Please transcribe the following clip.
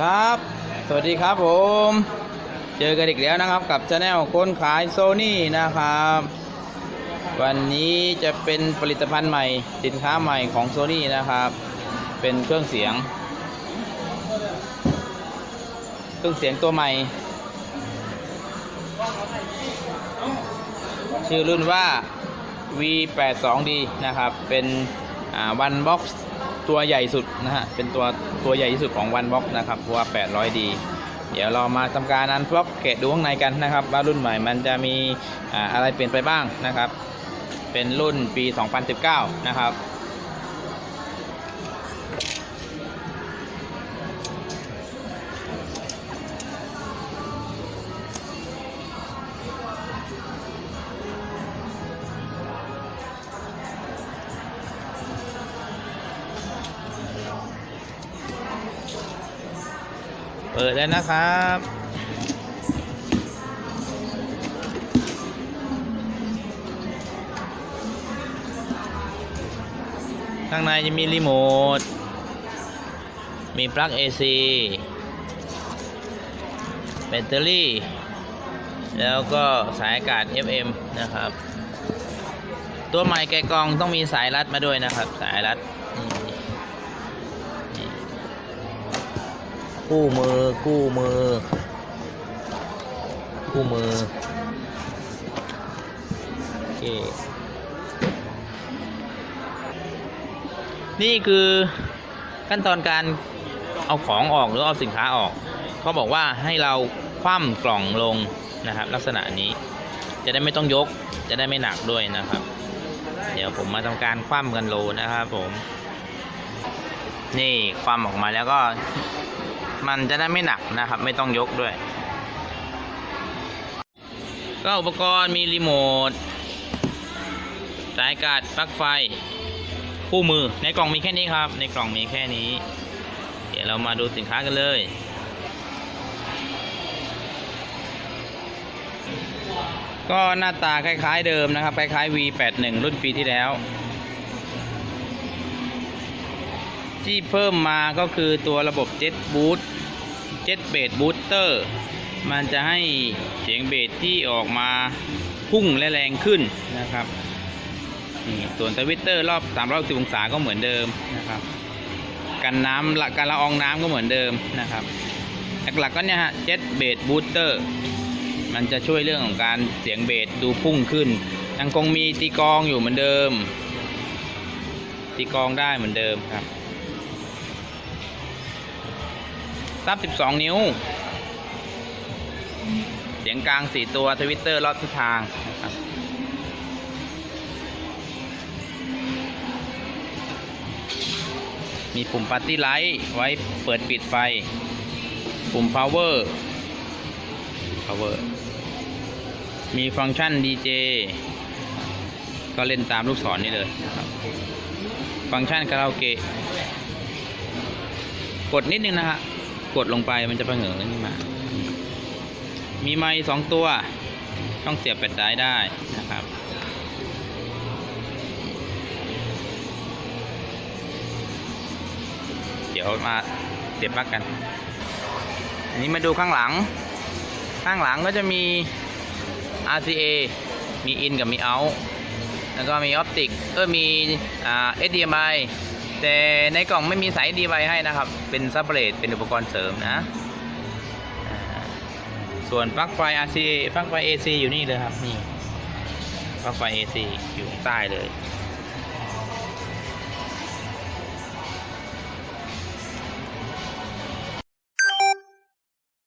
ครับ สวัสดีครับผม เจอกันอีกแล้วนะครับกับช anel คนขายโซนี่นะครับ วันนี้จะเป็นผลิตภัณฑ์ใหม่ สินค้าใหม่ของโซนี่นะครับ เป็นเครื่องเสียง เครื่องเสียงตัวใหม่ ชื่อรุ่นว่า V82D นะครับ เป็นวันบ็อกซ์ ตัวใหญ่สุดนะฮะ เป็นตัวตัวใหญ่ที่สุดของวันบ็อกนะครับเพราะว่า 800D เดี๋ยวเรามาทำการอันบล็อกเกตดูข้างในกันนะครับ ว่ารุ่นใหม่มันจะมีอะไรเปลี่ยนไปบ้างนะครับ เป็นรุ่นปี 2019 นะครับ ปิดแล้วนะครับข้างในจะมีรีโมท มีปลั๊ก AC แบตเตอรี่ แล้วก็สายอากาศ FM นะครับ ตัวใหม่แกกองต้องมีสายรัดมาด้วยนะครับ สายรัด คู่มือคู่มือคู่มือ โอเค นี่คือขั้นตอนการเอาของออกหรือเอาสินค้าออก เขาบอกว่าให้เราคว่ำกล่องลงนะครับ ลักษณะนี้จะได้ไม่ต้องยกจะได้ไม่หนักด้วยนะครับ เดี๋ยวผมมาทำการคว่ำกันโลนะครับผม นี่คว่ำออกมาแล้วก็ มันจะได้ไม่หนักนะครับ ไม่ต้องยกด้วย ก็อุปกรณ์มีรีโมทสายอากาศปลั๊กไฟ คู่มือในกล่องมีแค่นี้ครับ ในกล่องมีแค่นี้ เดี๋ยวเรามาดูสินค้ากันเลยก็หน้าตาคล้าย ๆ เดิมนะครับ คล้าย ๆ V81 รุ่นปีที่แล้ว ที่เพิ่มมาก็คือตัวระบบ Jet Boost Jet Bass Booster มันจะให้เสียงเบสที่ออกมาพุ่งและแรงขึ้นนะครับนี่ส่วนทวิตเตอร์รอบ360องศาก็เหมือนเดิมนะครับ กันน้ำละการละอองน้ำก็เหมือนเดิมนะครับหลักๆก็เนี่ยฮะ Jet Bass Booster มันจะช่วยเรื่องของการเสียงเบสดูพุ่งขึ้นยังคงมีตีกองอยู่เหมือนเดิม ตีกองได้เหมือนเดิมครับ ซับ 12 นิ้ว เสียงกลาง 4 ตัวทวิตเตอร์รอบทิศทางนะครับมีปุ่มปาร์ตี้ไลท์ไว้เปิดปิดไฟ ปุ่ม power power มีฟังก์ชัน DJ ก็เล่นตามลูกศรนี่เลยนะครับ ฟังก์ชันคาราโอเกะ กดนิดนึงนะฮะ กดลงไปมันจะเผงอขึ้นมา มีไม้สองตัว ต้องเสียบแบตสายได้นะครับ เดี๋ยวมาเสียบปลั๊กกัน อันนี้มาดูข้างหลัง ข้างหลังก็จะมี RCA มี in กับมี out แล้วก็มีออปติก เออมีอ่า HDMI แต่ในกล่องไม่มีสายดีไวให้นะครับ เป็นซับเบรดเป็นอุปกรณ์เสริมนะ ส่วนปลั๊กไฟ RC ปลั๊กไฟ AC อยู่นี่เลยครับ นี่ปลั๊กไฟ AC อยู่ใต้เลย